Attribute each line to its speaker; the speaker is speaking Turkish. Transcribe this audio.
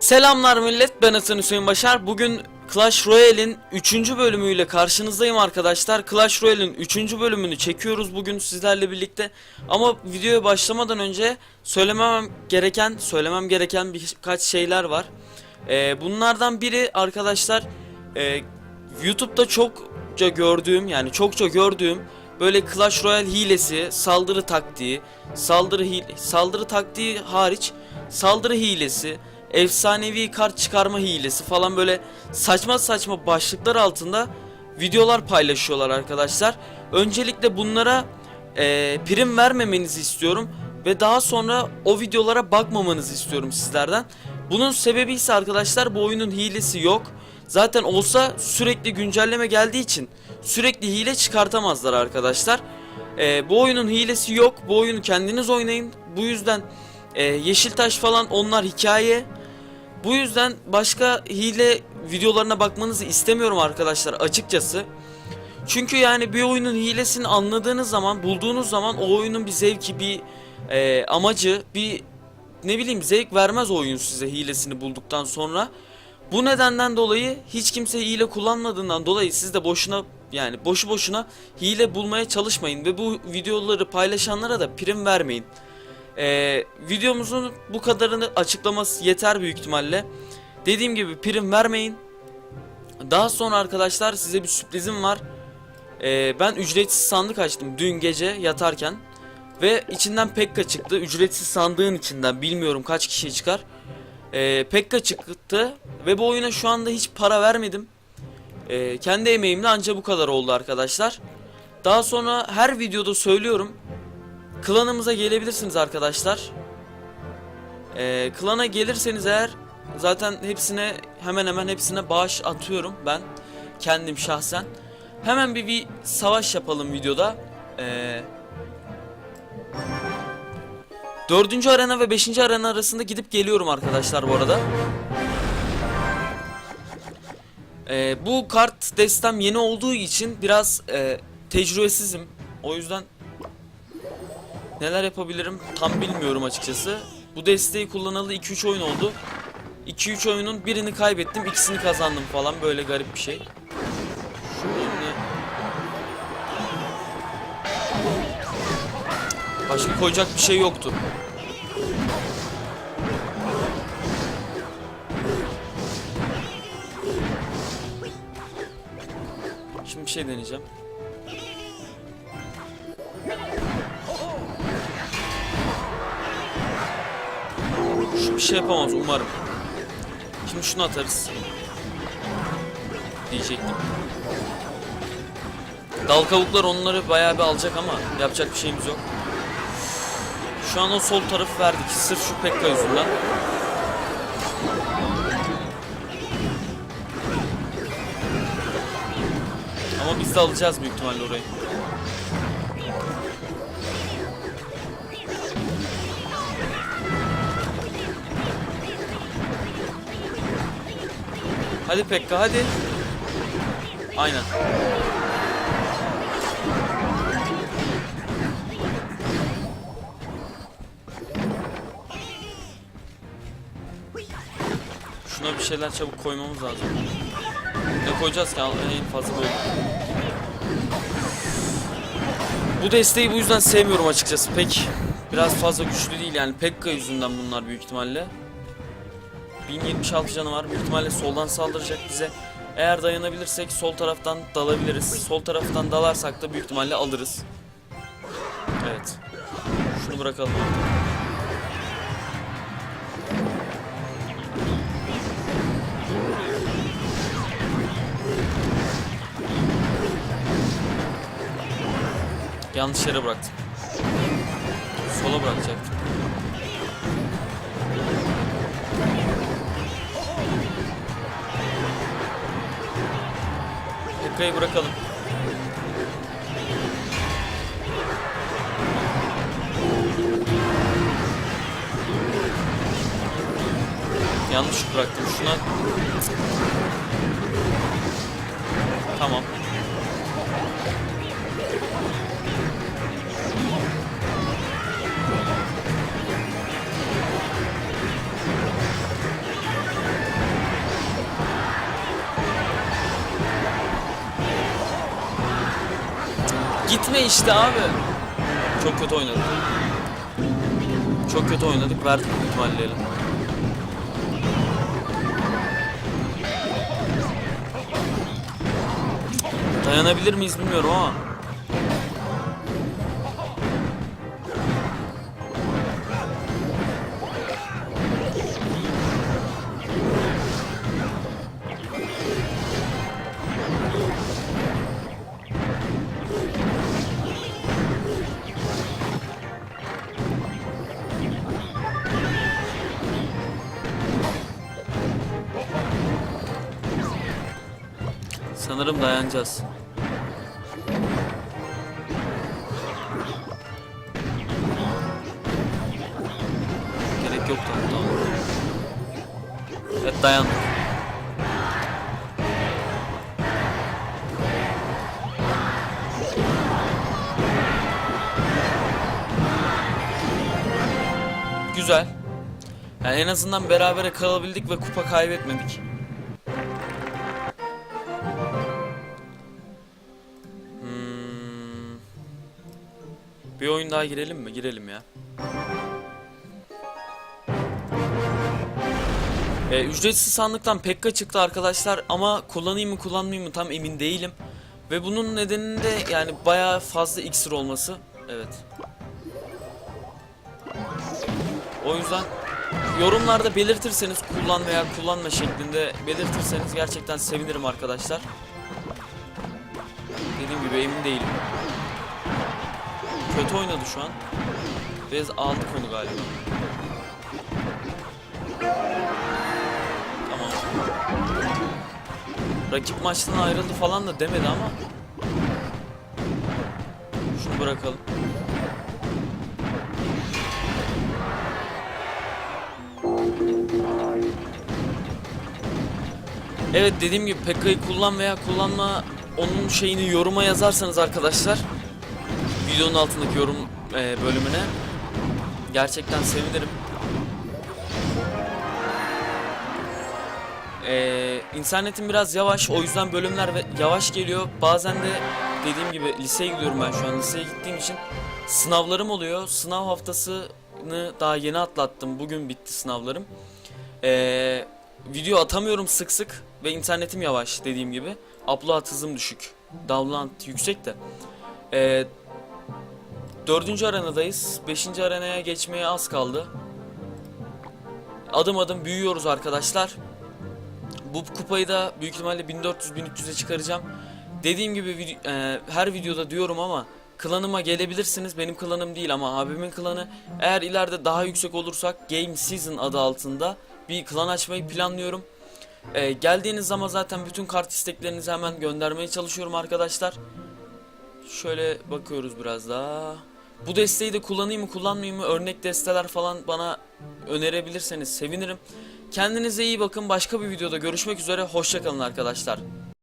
Speaker 1: Selamlar millet ben Hasan Hüseyin Başar Bugün Clash Royale'in 3. bölümüyle karşınızdayım arkadaşlar Clash Royale'in 3. bölümünü çekiyoruz bugün sizlerle birlikte Ama videoya başlamadan önce söylemem gereken söylemem gereken birkaç şeyler var Ee, Bunlardan biri arkadaşlar e, YouTube'da çokça gördüğüm yani çokça gördüğüm böyle Clash Royale hilesi, saldırı taktiği, saldırı hile, saldırı taktiği hariç saldırı hilesi, efsanevi kart çıkarma hilesi falan böyle saçma saçma başlıklar altında videolar paylaşıyorlar arkadaşlar. Öncelikle bunlara e, prim vermemenizi istiyorum ve daha sonra o videolara bakmamanızı istiyorum sizlerden. Bunun sebebi ise arkadaşlar bu oyunun hilesi yok. Zaten olsa sürekli güncelleme geldiği için sürekli hile çıkartamazlar arkadaşlar. Ee, bu oyunun hilesi yok. Bu oyunu kendiniz oynayın. Bu yüzden e, Yeşiltaş falan onlar hikaye. Bu yüzden başka hile videolarına bakmanızı istemiyorum arkadaşlar açıkçası. Çünkü yani bir oyunun hilesini anladığınız zaman, bulduğunuz zaman o oyunun bir zevki, bir e, amacı, bir ne bileyim zevk vermez oyun size hilesini bulduktan sonra. Bu nedenden dolayı hiç kimse hile kullanmadığından dolayı siz de boşuna yani boşu boşuna hile bulmaya çalışmayın ve bu videoları paylaşanlara da prim vermeyin. Ee, videomuzun bu kadarını açıklaması yeter büyük ihtimalle. Dediğim gibi prim vermeyin. Daha sonra arkadaşlar size bir sürprizim var. Ee, ben ücretsiz sandık açtım dün gece yatarken. Ve içinden Pekka çıktı. Ücretsiz sandığın içinden bilmiyorum kaç kişi çıkar. Ee, Pekka çıktı ve bu oyuna şu anda hiç para vermedim. Ee, kendi emeğimle anca bu kadar oldu arkadaşlar. Daha sonra her videoda söylüyorum. Klanımıza gelebilirsiniz arkadaşlar. Ee, klana gelirseniz eğer zaten hepsine hemen hemen hepsine bağış atıyorum ben kendim şahsen. Hemen bir, bir savaş yapalım videoda. Ee, dördüncü arena ve beşinci arena arasında gidip geliyorum arkadaşlar bu arada. Ee, bu kart destem yeni olduğu için biraz e, tecrübesizim. O yüzden neler yapabilirim tam bilmiyorum açıkçası. Bu desteği kullanalı 2-3 oyun oldu. 2-3 oyunun birini kaybettim, ikisini kazandım falan böyle garip bir şey. Şöyle Başka koyacak bir şey yoktu. Şimdi bir şey deneyeceğim. Bir şey yapamaz umarım. Şimdi şunu atarız. Diyecektim. Dal kavuklar onları bayağı bir alacak ama yapacak bir şeyimiz yok. Şu an o sol tarafı verdik sırf şu Pekka yüzünden. Ama biz de alacağız büyük ihtimalle orayı. Hadi Pekka hadi. Aynen. Şuna bir şeyler çabuk koymamız lazım. Ne koyacağız ki? En fazla böyle. Bu desteği bu yüzden sevmiyorum açıkçası. Pek biraz fazla güçlü değil yani. Pekka yüzünden bunlar büyük ihtimalle. 1076 canı var. Büyük ihtimalle soldan saldıracak bize. Eğer dayanabilirsek sol taraftan dalabiliriz. Sol taraftan dalarsak da büyük ihtimalle alırız. Evet. Şunu bırakalım. Yanlış yere bıraktım. Sola bırakacaktım. Pekka'yı bırakalım. Yanlış bıraktım. Şuna... Tamam. Gitme işte abi. Çok kötü oynadık. Çok kötü oynadık. Verdik büyük ihtimalle ele. Dayanabilir miyiz bilmiyorum ama. Sanırım dayanacağız. Gerek yok tamam tamam. Evet dayandık. Güzel. Yani en azından berabere kalabildik ve kupa kaybetmedik. Bir oyun daha girelim mi? Girelim ya. Ee, ücretsiz sandıktan Pekka çıktı arkadaşlar ama kullanayım mı kullanmayayım mı tam emin değilim. Ve bunun nedeni de yani bayağı fazla iksir olması. Evet. O yüzden yorumlarda belirtirseniz kullan veya kullanma şeklinde belirtirseniz gerçekten sevinirim arkadaşlar. Dediğim gibi emin değilim. Kötü oynadı şu an. Biraz aldık onu galiba. Tamam. Rakip maçtan ayrıldı falan da demedi ama. Şunu bırakalım. Evet dediğim gibi Pekka'yı kullan veya kullanma onun şeyini yoruma yazarsanız arkadaşlar videonun altındaki yorum e, bölümüne gerçekten sevinirim. Ee, internetim biraz yavaş o yüzden bölümler ve yavaş geliyor. Bazen de dediğim gibi liseye gidiyorum ben şu an. Liseye gittiğim için sınavlarım oluyor. Sınav haftasını daha yeni atlattım. Bugün bitti sınavlarım. Ee, video atamıyorum sık sık ve internetim yavaş dediğim gibi. Upload hızım düşük. Download yüksek de. Ee, dördüncü arenadayız. Beşinci arenaya geçmeye az kaldı. Adım adım büyüyoruz arkadaşlar. Bu kupayı da büyük ihtimalle 1400-1300'e çıkaracağım. Dediğim gibi e, her videoda diyorum ama klanıma gelebilirsiniz. Benim klanım değil ama abimin klanı. Eğer ileride daha yüksek olursak Game Season adı altında bir klan açmayı planlıyorum. E, geldiğiniz zaman zaten bütün kart isteklerinizi hemen göndermeye çalışıyorum arkadaşlar. Şöyle bakıyoruz biraz daha. Bu desteği de kullanayım mı kullanmayayım mı örnek desteler falan bana önerebilirseniz sevinirim. Kendinize iyi bakın. Başka bir videoda görüşmek üzere. Hoşçakalın arkadaşlar.